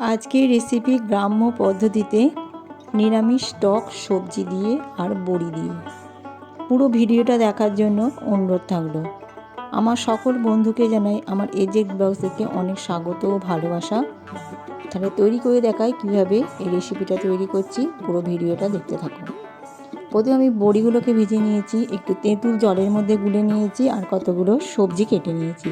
আজকের রেসিপি গ্রাম্য পদ্ধতিতে নিরামিষ টক সবজি দিয়ে আর বড়ি দিয়ে। পুরো ভিডিওটা দেখার জন্য অনুরোধ থাকল। আমার সকল বন্ধুকে জানাই আমার এজেড ব্লগ থেকে অনেক স্বাগত ও ভালোবাসা। তাহলে তৈরি করে দেখাই কীভাবে এই রেসিপিটা তৈরি করছি। পুরো ভিডিওটা দেখতে থাকো প্রথমে আমি বড়িগুলোকে ভিজে নিয়েছি, একটু তেঁতুল জলের মধ্যে গুলে নিয়েছি আর কতগুলো সবজি কেটে নিয়েছি।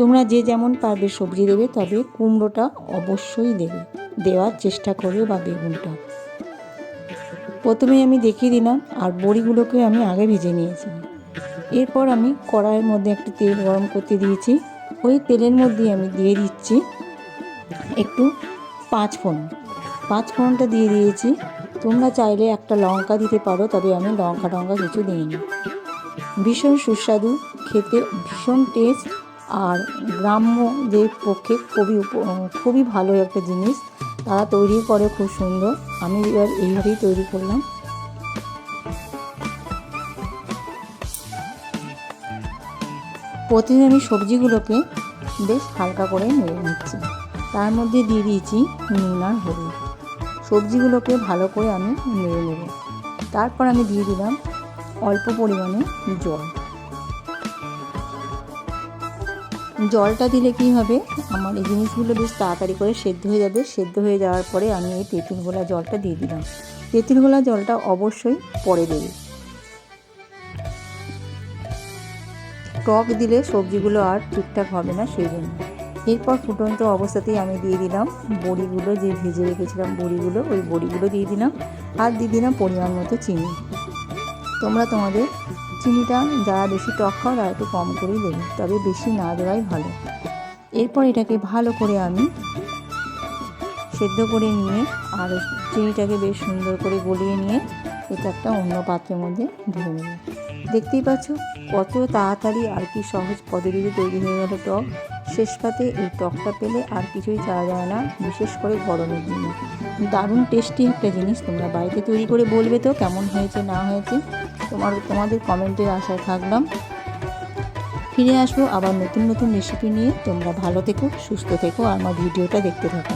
তোমরা যে যেমন পারবে সবজি দেবে, তবে কুমড়োটা অবশ্যই দেবে। দেওয়ার চেষ্টা করবে বা বেগুনটা। প্রথমে আমি দেখিয়ে দিলাম, আর বড়িগুলোকে আমি আগে ভেজে নিয়েছি। এরপর আমি কড়াইয়ের মধ্যে একটু তেল গরম করতে দিয়েছি। ওই তেলের মধ্যে আমি দিয়ে দিচ্ছি একটু পাঁচ ফোড়ন পাঁচ ফোড়নটা দিয়ে দিয়েছি। তোমরা চাইলে একটা লঙ্কা দিতে পারো, তবে আমি লঙ্কা টঙ্কা কিছু দিইনি। ভীষণ সুস্বাদু, খেতে ভীষণ টেস্ট। আর গ্রাম্যদের পক্ষে খুবই খুবই ভালো একটা জিনিস, তারা তৈরি করে খুব সুন্দর। আমি এবার এইভাবেই তৈরি করলাম। প্রতিদিন আমি সবজিগুলোকে বেশ হালকা করে নেড়ে নিচ্ছি। তার মধ্যে দিয়ে দিয়েছি নুন আর হলুদ। সবজিগুলোকে ভালো করে আমি নেড়ে নেব। তারপর আমি দিয়ে দিলাম অল্প পরিমাণে জল। জলটা দিলে কি হবে? আমার এই জিনিসগুলো বেশ তাড়াতাড়ি করে সেদ্ধ হয়ে যাবে। সেদ্ধ হয়ে যাওয়ার পরে আমি এই তেঁতুল গোলা জলটা দিয়ে দিলাম। তেঁতুল গোলা জলটা অবশ্যই পরে দেবে। টক দিলে সবজিগুলো আর ঠিকঠাক হবে না সেই জন্য এরপর ফুটন্ত অবস্থাতেই আমি দিয়ে দিলাম বড়িগুলো, যে ভেজে রেখেছিলাম বড়িগুলো, ওই বড়িগুলো দিয়ে দিলাম। আর দিয়ে দিলাম পরিমাণ মতো চিনি। তোমরা তোমাদের চিনিটা যারা বেশি টক খাও তারা একটু কম করেই দেবে, তবে বেশি না দেওয়াই ভালো। এরপর এটাকে ভালো করে আমি সেদ্ধ করে নিয়ে আর চিনিটাকে বেশ সুন্দর করে গলিয়ে নিয়ে এটা একটা অন্য পাত্রের মধ্যে ঢেলে নেব। দেখতেই পাচ্ছ কত তাড়াতাড়ি আর কি সহজ পদ্ধতিতে তৈরি হয়ে গেল টক। শেষ পাতে এই টকটা পেলে আর কিছুই চাওয়া যায় না, বিশেষ করে গরমের দিনে। দারুণ টেস্টি একটা জিনিস, তোমরা বাড়িতে তৈরি করে বলবে তো কেমন হয়েছে, না হয়েছে? তোমার, তোমাদের কমেন্টের আশায় থাকলাম। ফিরে আসব আবার নতুন নতুন রেসিপি নিয়ে। তোমরা ভালো থেকো, সুস্থ থেকো, আর আমার ভিডিওটা দেখতে থাকো।